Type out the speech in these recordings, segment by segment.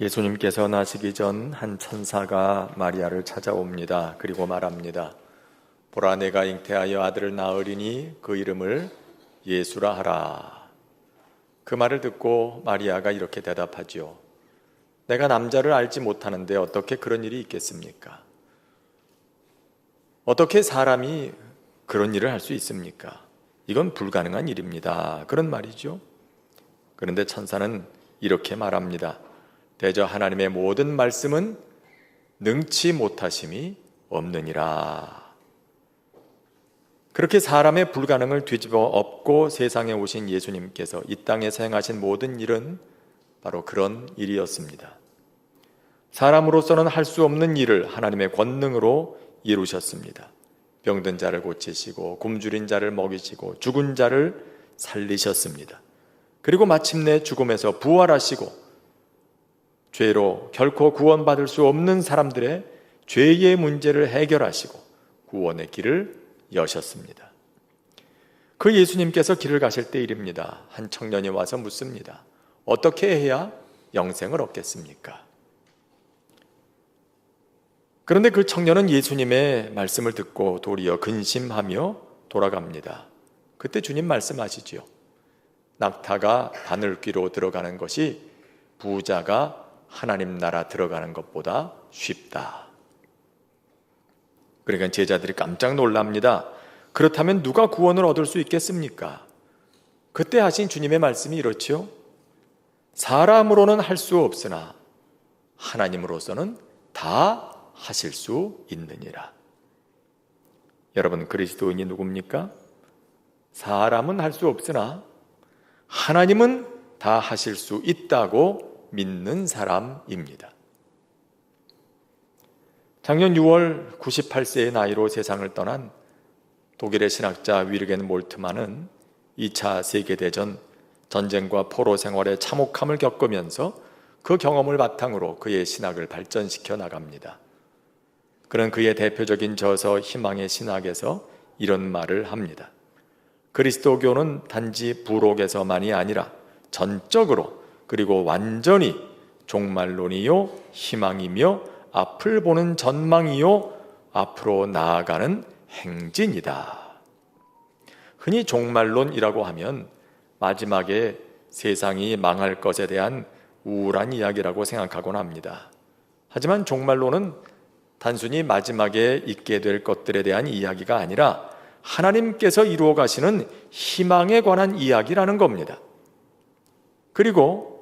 예수님께서 나시기 전 한 천사가 마리아를 찾아옵니다. 그리고 말합니다. 보라 내가 잉태하여 아들을 낳으리니 그 이름을 예수라 하라. 그 말을 듣고 마리아가 이렇게 대답하지요. 내가 남자를 알지 못하는데 어떻게 그런 일이 있겠습니까? 어떻게 사람이 그런 일을 할 수 있습니까? 이건 불가능한 일입니다. 그런 말이죠. 그런데 천사는 이렇게 말합니다. 대저 하나님의 모든 말씀은 능치 못하심이 없느니라. 그렇게 사람의 불가능을 뒤집어 엎고 세상에 오신 예수님께서 이 땅에서 행하신 모든 일은 바로 그런 일이었습니다. 사람으로서는 할 수 없는 일을 하나님의 권능으로 이루셨습니다. 병든 자를 고치시고 굶주린 자를 먹이시고 죽은 자를 살리셨습니다. 그리고 마침내 죽음에서 부활하시고 죄로 결코 구원받을 수 없는 사람들의 죄의 문제를 해결하시고 구원의 길을 여셨습니다. 그 예수님께서 길을 가실 때 일입니다. 한 청년이 와서 묻습니다. 어떻게 해야 영생을 얻겠습니까? 그런데 그 청년은 예수님의 말씀을 듣고 도리어 근심하며 돌아갑니다. 그때 주님 말씀하시지요. 낙타가 바늘귀로 들어가는 것이 부자가 하나님 나라 들어가는 것보다 쉽다. 그러니까 제자들이 깜짝 놀랍니다. 그렇다면 누가 구원을 얻을 수 있겠습니까? 그때 하신 주님의 말씀이 이렇지요. 사람으로는 할 수 없으나 하나님으로서는 다 하실 수 있느니라. 여러분 그리스도인이 누굽니까? 사람은 할 수 없으나 하나님은 다 하실 수 있다고 믿는 사람입니다. 작년 6월 98세의 나이로 세상을 떠난 독일의 신학자 위르겐 몰트만은 2차 세계대전 전쟁과 포로 생활의 참혹함을 겪으면서 그 경험을 바탕으로 그의 신학을 발전시켜 나갑니다. 그런 그의 대표적인 저서 희망의 신학에서 이런 말을 합니다. 그리스도교는 단지 부록에서만이 아니라 전적으로 그리고 완전히 종말론이요 희망이며 앞을 보는 전망이요 앞으로 나아가는 행진이다. 흔히 종말론이라고 하면 마지막에 세상이 망할 것에 대한 우울한 이야기라고 생각하곤 합니다. 하지만 종말론은 단순히 마지막에 있게 될 것들에 대한 이야기가 아니라 하나님께서 이루어 가시는 희망에 관한 이야기라는 겁니다. 그리고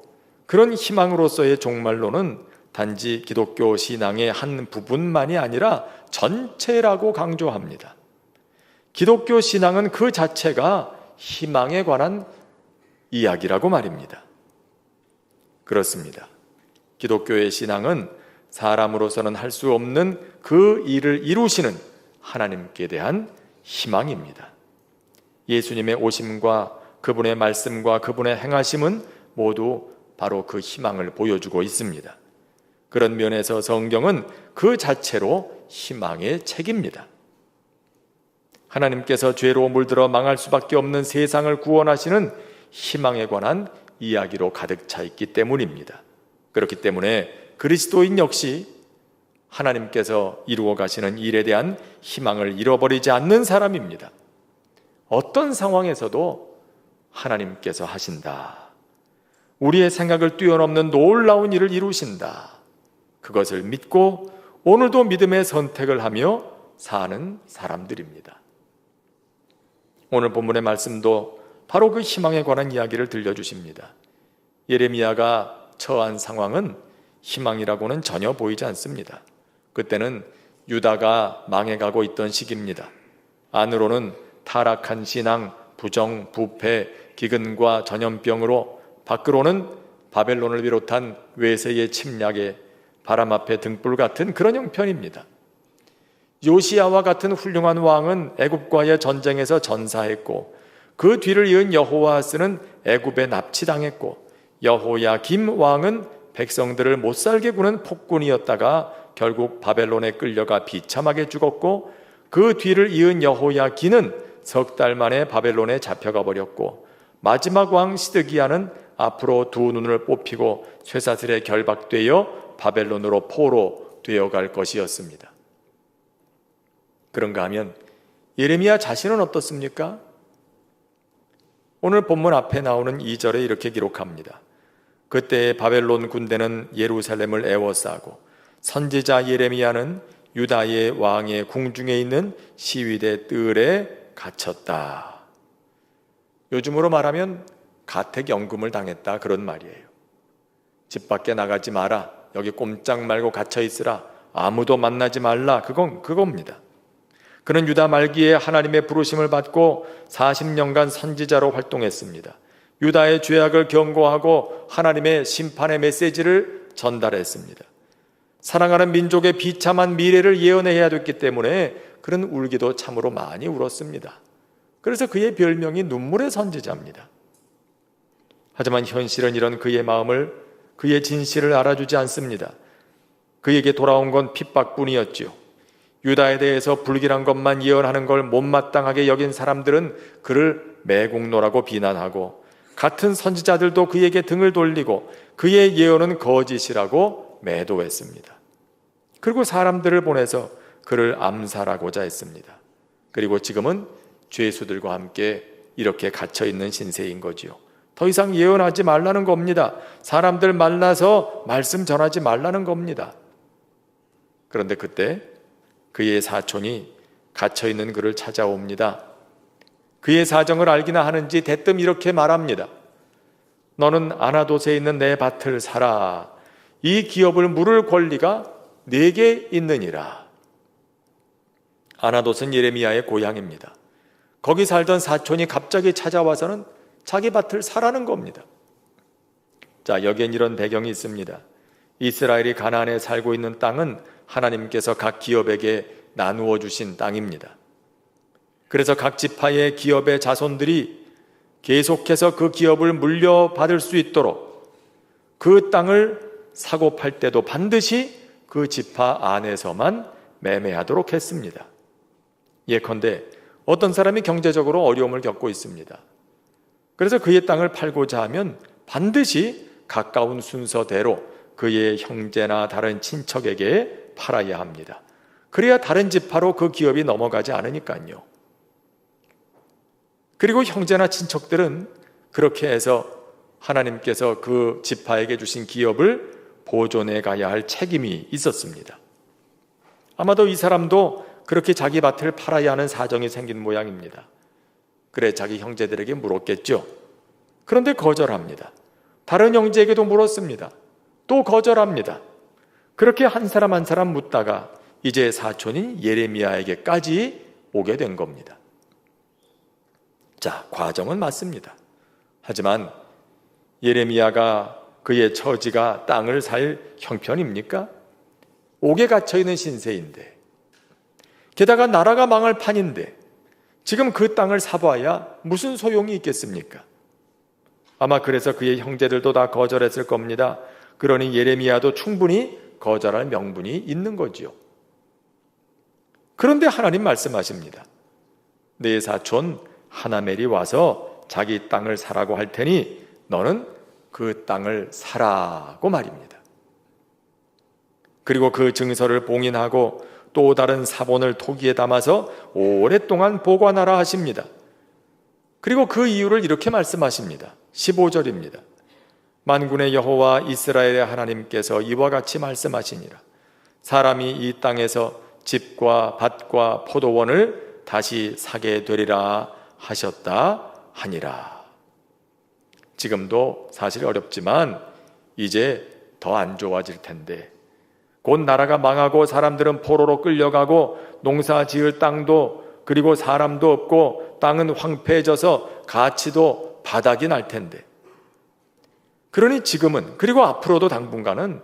그런 희망으로서의 종말론은 단지 기독교 신앙의 한 부분만이 아니라 전체라고 강조합니다. 기독교 신앙은 그 자체가 희망에 관한 이야기라고 말입니다. 그렇습니다. 기독교의 신앙은 사람으로서는 할 수 없는 그 일을 이루시는 하나님께 대한 희망입니다. 예수님의 오심과 그분의 말씀과 그분의 행하심은 모두 바로 그 희망을 보여주고 있습니다. 그런 면에서 성경은 그 자체로 희망의 책입니다. 하나님께서 죄로 물들어 망할 수밖에 없는 세상을 구원하시는 희망에 관한 이야기로 가득 차 있기 때문입니다. 그렇기 때문에 그리스도인 역시 하나님께서 이루어 가시는 일에 대한 희망을 잃어버리지 않는 사람입니다. 어떤 상황에서도 하나님께서 하신다. 우리의 생각을 뛰어넘는 놀라운 일을 이루신다. 그것을 믿고 오늘도 믿음의 선택을 하며 사는 사람들입니다. 오늘 본문의 말씀도 바로 그 희망에 관한 이야기를 들려주십니다. 예레미야가 처한 상황은 희망이라고는 전혀 보이지 않습니다. 그때는 유다가 망해가고 있던 시기입니다. 안으로는 타락한 신앙, 부정, 부패, 기근과 전염병으로 밖으로는 바벨론을 비롯한 외세의 침략에 바람 앞에 등불 같은 그런 형편입니다. 요시아와 같은 훌륭한 왕은 애굽과의 전쟁에서 전사했고 그 뒤를 이은 여호와스는 애굽에 납치당했고 여호야 김 왕은 백성들을 못 살게 구는 폭군이었다가 결국 바벨론에 끌려가 비참하게 죽었고 그 뒤를 이은 여호야 기는 석 달 만에 바벨론에 잡혀가 버렸고 마지막 왕 시드기야는 앞으로 두 눈을 뽑히고 쇠사슬에 결박되어 바벨론으로 포로 되어갈 것이었습니다. 그런가 하면 예레미야 자신은 어떻습니까? 오늘 본문 앞에 나오는 2절에 이렇게 기록합니다. 그때 바벨론 군대는 예루살렘을 애워싸고 선지자 예레미야는 유다의 왕의 궁중에 있는 시위대 뜰에 갇혔다. 요즘으로 말하면 가택연금을 당했다 그런 말이에요. 집 밖에 나가지 마라. 여기 꼼짝 말고 갇혀 있으라. 아무도 만나지 말라. 그건 그겁니다. 그는 유다 말기에 하나님의 부르심을 받고 40년간 선지자로 활동했습니다. 유다의 죄악을 경고하고 하나님의 심판의 메시지를 전달했습니다. 사랑하는 민족의 비참한 미래를 예언해야 됐기 때문에 그는 울기도 참으로 많이 울었습니다. 그래서 그의 별명이 눈물의 선지자입니다. 하지만 현실은 이런 그의 마음을 그의 진실을 알아주지 않습니다. 그에게 돌아온 건 핍박뿐이었지요. 유다에 대해서 불길한 것만 예언하는 걸 못마땅하게 여긴 사람들은 그를 매국노라고 비난하고 같은 선지자들도 그에게 등을 돌리고 그의 예언은 거짓이라고 매도했습니다. 그리고 사람들을 보내서 그를 암살하고자 했습니다. 그리고 지금은 죄수들과 함께 이렇게 갇혀 있는 신세인 거지요. 더 이상 예언하지 말라는 겁니다. 사람들 만나서 말씀 전하지 말라는 겁니다. 그런데 그때 그의 사촌이 갇혀 있는 그를 찾아옵니다. 그의 사정을 알기나 하는지 대뜸 이렇게 말합니다. 너는 아나도에 있는 내 밭을 사라. 이 기업을 물을 권리가 내게 있느니라. 아나도는 예레미야의 고향입니다. 거기 살던 사촌이 갑자기 찾아와서는 자기 밭을 사라는 겁니다. 자, 여기엔 이런 배경이 있습니다. 이스라엘이 가나안에 살고 있는 땅은 하나님께서 각 기업에게 나누어 주신 땅입니다. 그래서 각 지파의 기업의 자손들이 계속해서 그 기업을 물려받을 수 있도록 그 땅을 사고 팔 때도 반드시 그 지파 안에서만 매매하도록 했습니다. 예컨대 어떤 사람이 경제적으로 어려움을 겪고 있습니다. 그래서 그의 땅을 팔고자 하면 반드시 가까운 순서대로 그의 형제나 다른 친척에게 팔아야 합니다. 그래야 다른 지파로 그 기업이 넘어가지 않으니까요. 그리고 형제나 친척들은 그렇게 해서 하나님께서 그 지파에게 주신 기업을 보존해 가야 할 책임이 있었습니다. 아마도 이 사람도 그렇게 자기 밭을 팔아야 하는 사정이 생긴 모양입니다. 그래 자기 형제들에게 물었겠죠. 그런데 거절합니다. 다른 형제에게도 물었습니다. 또 거절합니다. 그렇게 한 사람 한 사람 묻다가 이제 사촌인 예레미야에게까지 오게 된 겁니다. 자, 과정은 맞습니다. 하지만 예레미야가 그의 처지가 땅을 살 형편입니까? 옥에 갇혀 있는 신세인데 게다가 나라가 망할 판인데 지금 그 땅을 사봐야 무슨 소용이 있겠습니까? 아마 그래서 그의 형제들도 다 거절했을 겁니다. 그러니 예레미야도 충분히 거절할 명분이 있는 거지요. 그런데 하나님 말씀하십니다. 내 사촌 하나멜이 와서 자기 땅을 사라고 할 테니 너는 그 땅을 사라고 말입니다. 그리고 그 증서를 봉인하고 또 다른 사본을 토기에 담아서 오랫동안 보관하라 하십니다. 그리고 그 이유를 이렇게 말씀하십니다. 15절입니다. 만군의 여호와 이스라엘의 하나님께서 이와 같이 말씀하시니라. 사람이 이 땅에서 집과 밭과 포도원을 다시 사게 되리라 하셨다 하니라. 지금도 사실 어렵지만 이제 더 안 좋아질 텐데 곧 나라가 망하고 사람들은 포로로 끌려가고 농사 지을 땅도 그리고 사람도 없고 땅은 황폐해져서 가치도 바닥이 날 텐데. 그러니 지금은 그리고 앞으로도 당분간은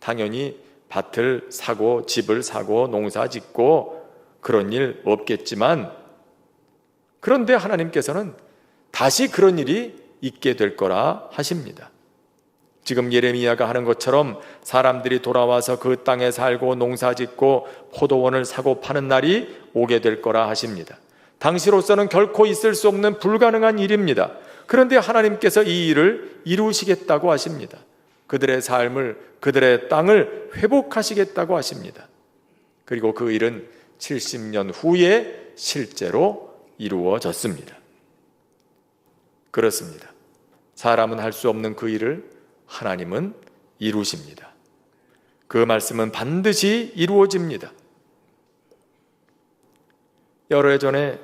당연히 밭을 사고 집을 사고 농사 짓고 그런 일 없겠지만 그런데 하나님께서는 다시 그런 일이 있게 될 거라 하십니다. 지금 예레미야가 하는 것처럼 사람들이 돌아와서 그 땅에 살고 농사 짓고 포도원을 사고 파는 날이 오게 될 거라 하십니다. 당시로서는 결코 있을 수 없는 불가능한 일입니다. 그런데 하나님께서 이 일을 이루시겠다고 하십니다. 그들의 삶을, 그들의 땅을 회복하시겠다고 하십니다. 그리고 그 일은 70년 후에 실제로 이루어졌습니다. 그렇습니다. 사람은 할 수 없는 그 일을 하나님은 이루십니다. 그 말씀은 반드시 이루어집니다. 여러 해 전에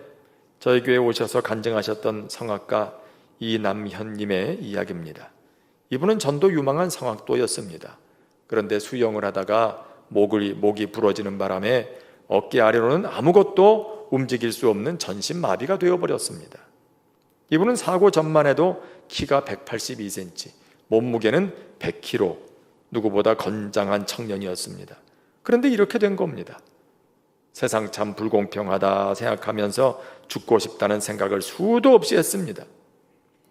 저희 교회에 오셔서 간증하셨던 성악가 이남현님의 이야기입니다. 이분은 전도 유망한 성악도였습니다. 그런데 수영을 하다가 목을, 목이 부러지는 바람에 어깨 아래로는 아무것도 움직일 수 없는 전신 마비가 되어버렸습니다. 이분은 사고 전만 해도 키가 182cm, 몸무게는 100kg, 누구보다 건장한 청년이었습니다. 그런데 이렇게 된 겁니다. 세상 참 불공평하다 생각하면서 죽고 싶다는 생각을 수도 없이 했습니다.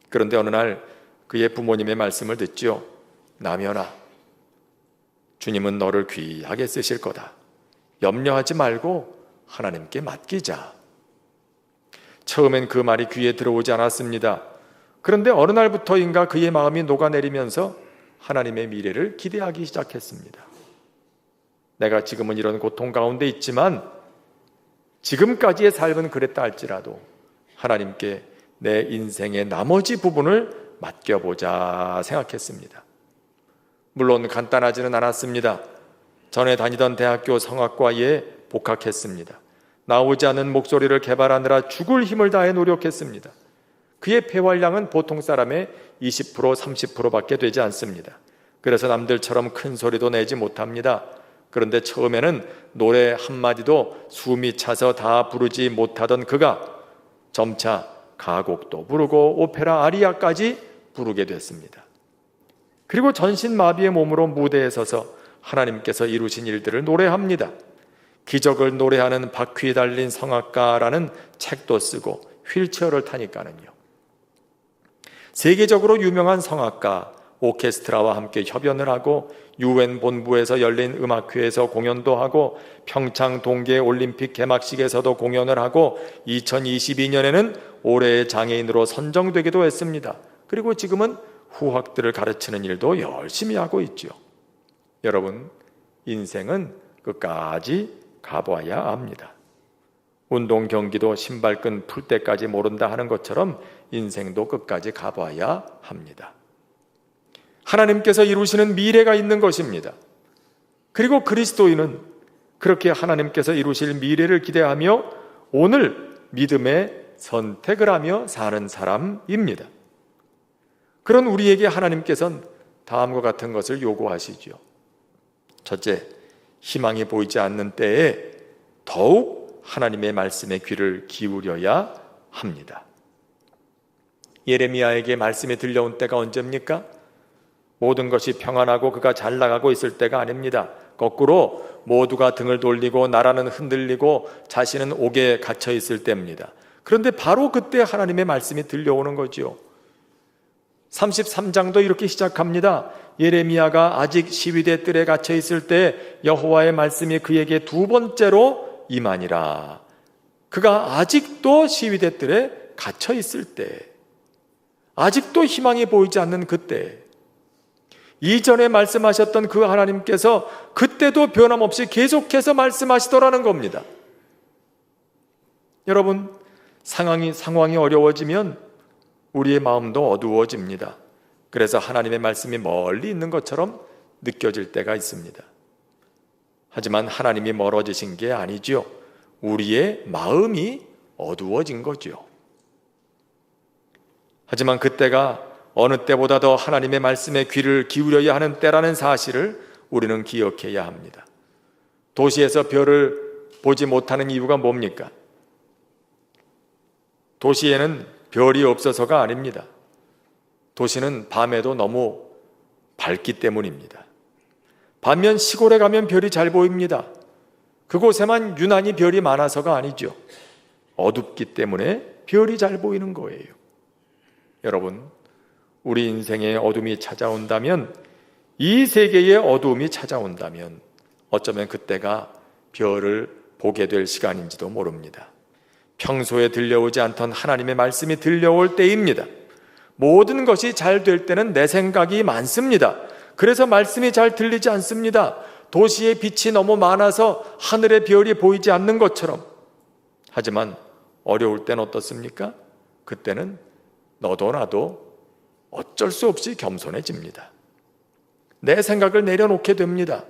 그런데 어느 날 그의 부모님의 말씀을 듣죠. 남연아, 주님은 너를 귀하게 쓰실 거다. 염려하지 말고 하나님께 맡기자. 처음엔 그 말이 귀에 들어오지 않았습니다. 그런데 어느 날부터인가 그의 마음이 녹아내리면서 하나님의 미래를 기대하기 시작했습니다. 내가 지금은 이런 고통 가운데 있지만 지금까지의 삶은 그랬다 할지라도 하나님께 내 인생의 나머지 부분을 맡겨보자 생각했습니다. 물론 간단하지는 않았습니다. 전에 다니던 대학교 성악과에 복학했습니다. 나오지 않는 목소리를 개발하느라 죽을 힘을 다해 노력했습니다. 그의 폐활량은 보통 사람의 20% 30%밖에 되지 않습니다. 그래서 남들처럼 큰 소리도 내지 못합니다. 그런데 처음에는 노래 한마디도 숨이 차서 다 부르지 못하던 그가 점차 가곡도 부르고 오페라 아리아까지 부르게 됐습니다. 그리고 전신 마비의 몸으로 무대에 서서 하나님께서 이루신 일들을 노래합니다. 기적을 노래하는 바퀴 달린 성악가라는 책도 쓰고 휠체어를 타니까는요. 세계적으로 유명한 성악가 오케스트라와 함께 협연을 하고 유엔 본부에서 열린 음악회에서 공연도 하고 평창 동계 올림픽 개막식에서도 공연을 하고 2022년에는 올해의 장애인으로 선정되기도 했습니다. 그리고 지금은 후학들을 가르치는 일도 열심히 하고 있죠. 여러분, 인생은 끝까지 가봐야 합니다. 운동 경기도 신발끈 풀 때까지 모른다 하는 것처럼 인생도 끝까지 가봐야 합니다. 하나님께서 이루시는 미래가 있는 것입니다. 그리고 그리스도인은 그렇게 하나님께서 이루실 미래를 기대하며 오늘 믿음의 선택을 하며 사는 사람입니다. 그런 우리에게 하나님께서는 다음과 같은 것을 요구하시죠. 첫째, 희망이 보이지 않는 때에 더욱 하나님의 말씀에 귀를 기울여야 합니다. 예레미야에게 말씀이 들려온 때가 언제입니까? 모든 것이 평안하고 그가 잘 나가고 있을 때가 아닙니다. 거꾸로 모두가 등을 돌리고 나라는 흔들리고 자신은 옥에 갇혀 있을 때입니다. 그런데 바로 그때 하나님의 말씀이 들려오는 거지요. 33장도 이렇게 시작합니다. 예레미야가 아직 시위대 뜰에 갇혀 있을 때 여호와의 말씀이 그에게 두 번째로 임하니라. 그가 아직도 시위대 뜰에 갇혀 있을 때, 아직도 희망이 보이지 않는 그때, 이전에 말씀하셨던 그 하나님께서 그때도 변함없이 계속해서 말씀하시더라는 겁니다. 여러분, 상황이, 상황이 어려워지면 우리의 마음도 어두워집니다. 그래서 하나님의 말씀이 멀리 있는 것처럼 느껴질 때가 있습니다. 하지만 하나님이 멀어지신 게 아니지요. 우리의 마음이 어두워진 거지요. 하지만 그때가 어느 때보다 더 하나님의 말씀에 귀를 기울여야 하는 때라는 사실을 우리는 기억해야 합니다. 도시에서 별을 보지 못하는 이유가 뭡니까? 도시에는 별이 없어서가 아닙니다. 도시는 밤에도 너무 밝기 때문입니다. 반면 시골에 가면 별이 잘 보입니다. 그곳에만 유난히 별이 많아서가 아니죠. 어둡기 때문에 별이 잘 보이는 거예요. 여러분, 우리 인생에 어둠이 찾아온다면 이 세계에 어두움이 찾아온다면 어쩌면 그때가 별을 보게 될 시간인지도 모릅니다. 평소에 들려오지 않던 하나님의 말씀이 들려올 때입니다. 모든 것이 잘 될 때는 내 생각이 많습니다. 그래서 말씀이 잘 들리지 않습니다. 도시의 빛이 너무 많아서 하늘의 별이 보이지 않는 것처럼. 하지만 어려울 땐 어떻습니까? 그때는 너도 나도 어쩔 수 없이 겸손해집니다. 내 생각을 내려놓게 됩니다.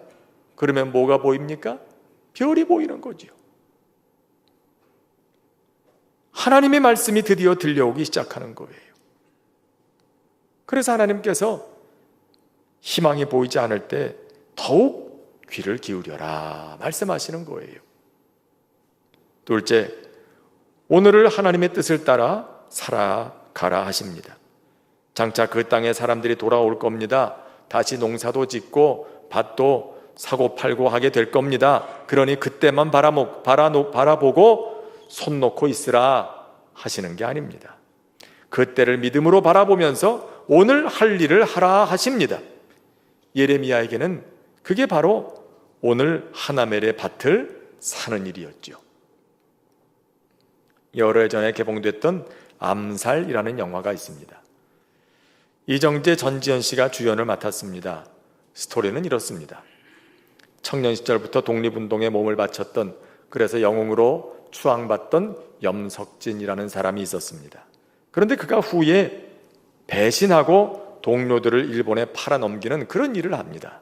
그러면 뭐가 보입니까? 별이 보이는 거지요. 하나님의 말씀이 드디어 들려오기 시작하는 거예요. 그래서 하나님께서 희망이 보이지 않을 때 더욱 귀를 기울여라 말씀하시는 거예요. 둘째, 오늘을 하나님의 뜻을 따라 살아 가라 하십니다. 장차 그 땅에 사람들이 돌아올 겁니다. 다시 농사도 짓고 밭도 사고 팔고 하게 될 겁니다. 그러니 그때만 바라보, 바라보고 손 놓고 있으라 하시는 게 아닙니다. 그때를 믿음으로 바라보면서 오늘 할 일을 하라 하십니다. 예레미야에게는 그게 바로 오늘 하나멜의 밭을 사는 일이었죠. 여러 해 전에 개봉됐던 암살이라는 영화가 있습니다. 이정재 전지현 씨가 주연을 맡았습니다. 스토리는 이렇습니다. 청년 시절부터 독립운동에 몸을 바쳤던 그래서 영웅으로 추앙받던 염석진이라는 사람이 있었습니다. 그런데 그가 후에 배신하고 동료들을 일본에 팔아넘기는 그런 일을 합니다.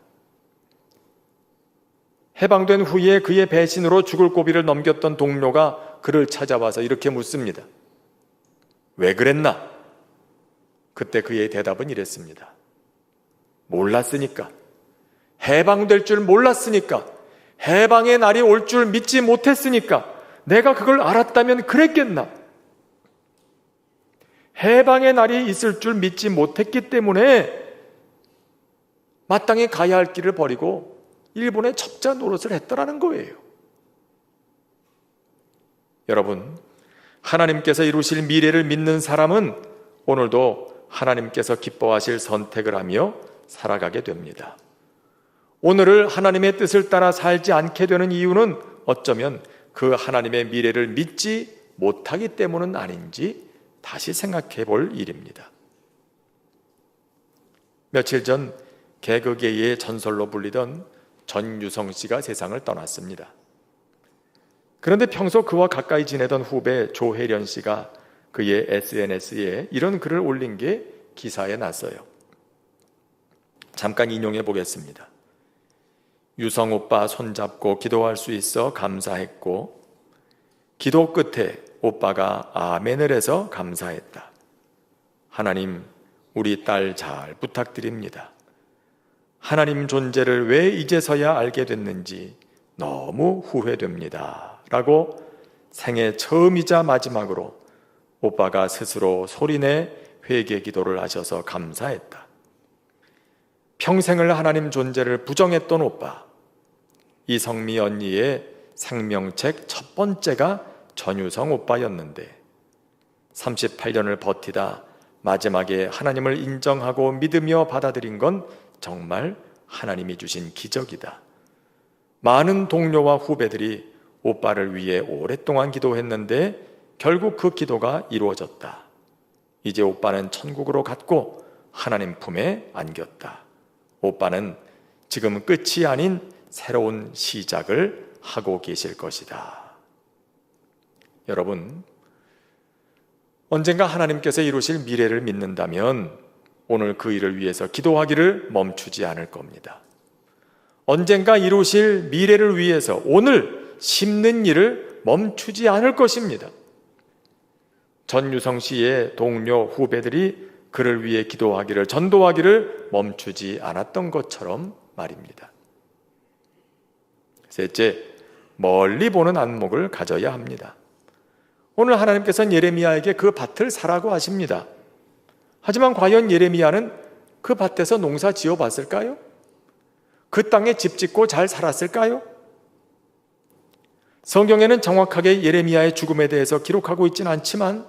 해방된 후에 그의 배신으로 죽을 고비를 넘겼던 동료가 그를 찾아와서 이렇게 묻습니다. 왜 그랬나? 그때 그의 대답은 이랬습니다. 몰랐으니까. 해방될 줄 몰랐으니까. 해방의 날이 올 줄 믿지 못했으니까. 내가 그걸 알았다면 그랬겠나? 해방의 날이 있을 줄 믿지 못했기 때문에 마땅히 가야 할 길을 버리고 일본의 첩자 노릇을 했더라는 거예요. 여러분, 하나님께서 이루실 미래를 믿는 사람은 오늘도 하나님께서 기뻐하실 선택을 하며 살아가게 됩니다. 오늘을 하나님의 뜻을 따라 살지 않게 되는 이유는 어쩌면 그 하나님의 미래를 믿지 못하기 때문은 아닌지 다시 생각해 볼 일입니다. 며칠 전 개그계의 전설로 불리던 전유성 씨가 세상을 떠났습니다. 그런데 평소 그와 가까이 지내던 후배 조혜련 씨가 그의 SNS에 이런 글을 올린 게 기사에 났어요. 잠깐 인용해 보겠습니다. 유성 오빠 손잡고 기도할 수 있어 감사했고, 기도 끝에 오빠가 아멘을 해서 감사했다. 하나님, 우리 딸 잘 부탁드립니다. 하나님 존재를 왜 이제서야 알게 됐는지 너무 후회됩니다. 라고 생애 처음이자 마지막으로 오빠가 스스로 소리내 회개 기도를 하셔서 감사했다. 평생을 하나님 존재를 부정했던 오빠. 이성미 언니의 생명책 첫 번째가 전유성 오빠였는데 38년을 버티다 마지막에 하나님을 인정하고 믿으며 받아들인 건 정말 하나님이 주신 기적이다. 많은 동료와 후배들이 오빠를 위해 오랫동안 기도했는데 결국 그 기도가 이루어졌다. 이제 오빠는 천국으로 갔고 하나님 품에 안겼다. 오빠는 지금 끝이 아닌 새로운 시작을 하고 계실 것이다. 여러분, 언젠가 하나님께서 이루실 미래를 믿는다면 오늘 그 일을 위해서 기도하기를 멈추지 않을 겁니다. 언젠가 이루실 미래를 위해서 오늘 심는 일을 멈추지 않을 것입니다. 전유성 씨의 동료 후배들이 그를 위해 기도하기를 전도하기를 멈추지 않았던 것처럼 말입니다. 셋째, 멀리 보는 안목을 가져야 합니다. 오늘 하나님께서는 예레미야에게 그 밭을 사라고 하십니다. 하지만 과연 예레미야는 그 밭에서 농사 지어 봤을까요? 그 땅에 집 짓고 잘 살았을까요? 성경에는 정확하게 예레미야의 죽음에 대해서 기록하고 있지는 않지만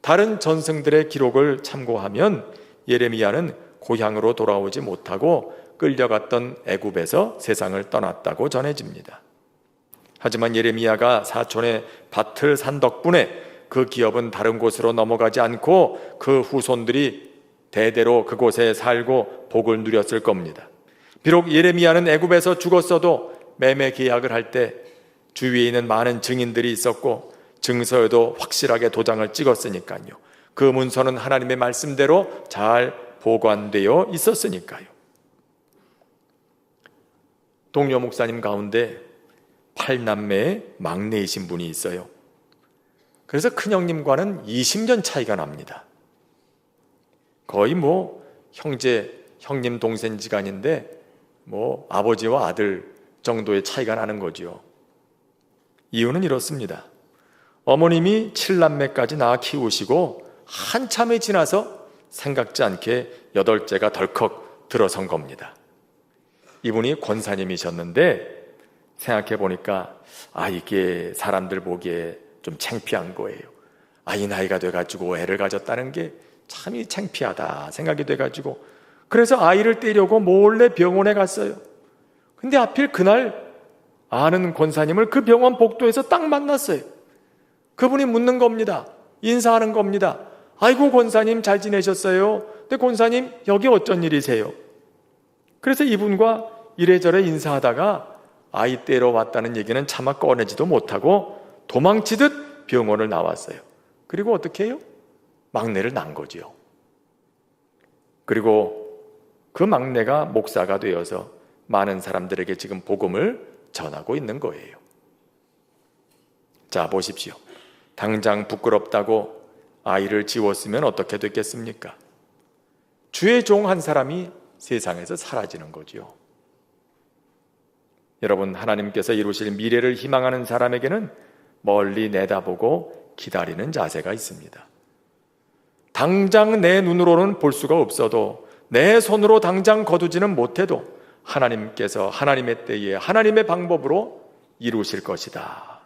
다른 전승들의 기록을 참고하면 예레미야는 고향으로 돌아오지 못하고 끌려갔던 애굽에서 세상을 떠났다고 전해집니다. 하지만 예레미야가 사촌의 밭을 산 덕분에 그 기업은 다른 곳으로 넘어가지 않고 그 후손들이 대대로 그곳에 살고 복을 누렸을 겁니다. 비록 예레미야는 애굽에서 죽었어도 매매 계약을 할 때 주위에 있는 많은 증인들이 있었고 증서에도 확실하게 도장을 찍었으니까요. 그 문서는 하나님의 말씀대로 잘 보관되어 있었으니까요. 동료 목사님 가운데 팔남매의 막내이신 분이 있어요. 그래서 큰형님과는 20년 차이가 납니다. 거의 뭐 형제, 형님 동생 지간인데 뭐 아버지와 아들 정도의 차이가 나는 거지요. 이유는 이렇습니다. 어머님이 칠남매까지 낳아 키우시고 한참이 지나서 생각지 않게 여덟째가 덜컥 들어선 겁니다. 이분이 권사님이셨는데 생각해 보니까 아 이게 사람들 보기에 좀 창피한 거예요. 아 이 나이가 돼 가지고 애를 가졌다는 게 참이 창피하다 생각이 돼 가지고 그래서 아이를 떼려고 몰래 병원에 갔어요. 근데 하필 그날 아는 권사님을 그 병원 복도에서 딱 만났어요. 그분이 묻는 겁니다. 인사하는 겁니다. 아이고 권사님 잘 지내셨어요? 근데 권사님 여기 어쩐 일이세요? 그래서 이분과 이래저래 인사하다가 아이 떼러 왔다는 얘기는 차마 꺼내지도 못하고 도망치듯 병원을 나왔어요. 그리고 어떻게 해요? 막내를 낳은 거지요. 그리고 그 막내가 목사가 되어서 많은 사람들에게 지금 복음을 전하고 있는 거예요. 자, 보십시오. 당장 부끄럽다고 아이를 지웠으면 어떻게 됐겠습니까? 주의 종 한 사람이 세상에서 사라지는 거지요. 여러분, 하나님께서 이루실 미래를 희망하는 사람에게는 멀리 내다보고 기다리는 자세가 있습니다. 당장 내 눈으로는 볼 수가 없어도 내 손으로 당장 거두지는 못해도 하나님께서 하나님의 때에 하나님의 방법으로 이루실 것이다.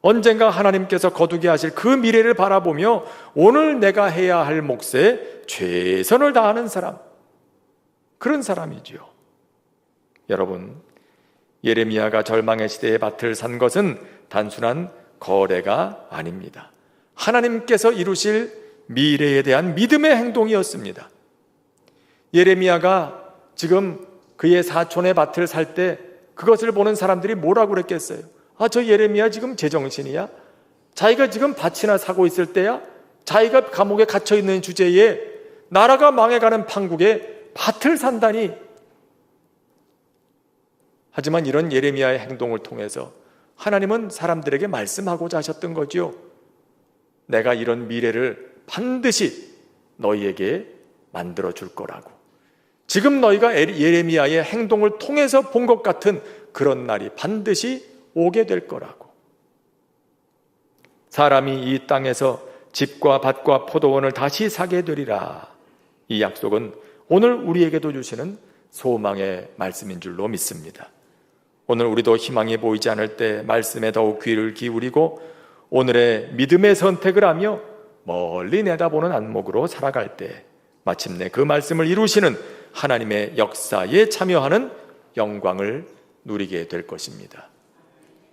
언젠가 하나님께서 거두게 하실 그 미래를 바라보며 오늘 내가 해야 할 몫에 최선을 다하는 사람. 그런 사람이지요. 여러분, 예레미야가 절망의 시대에 밭을 산 것은 단순한 거래가 아닙니다. 하나님께서 이루실 미래에 대한 믿음의 행동이었습니다. 예레미야가 지금 그의 사촌의 밭을 살 때 그것을 보는 사람들이 뭐라고 그랬겠어요? 아, 저 예레미야 지금 제정신이야? 자기가 지금 밭이나 사고 있을 때야? 자기가 감옥에 갇혀 있는 주제에 나라가 망해가는 판국에 밭을 산다니. 하지만 이런 예레미야의 행동을 통해서 하나님은 사람들에게 말씀하고자 하셨던 거지요. 내가 이런 미래를 반드시 너희에게 만들어 줄 거라고. 지금 너희가 예레미야의 행동을 통해서 본 것 같은 그런 날이 반드시 오게 될 거라고. 사람이 이 땅에서 집과 밭과 포도원을 다시 사게 되리라. 이 약속은 오늘 우리에게도 주시는 소망의 말씀인 줄로 믿습니다. 오늘 우리도 희망이 보이지 않을 때 말씀에 더욱 귀를 기울이고 오늘의 믿음의 선택을 하며 멀리 내다보는 안목으로 살아갈 때 마침내 그 말씀을 이루시는 하나님의 역사에 참여하는 영광을 누리게 될 것입니다.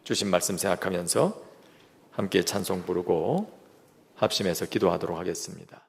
주신 말씀 생각하면서 함께 찬송 부르고 합심해서 기도하도록 하겠습니다.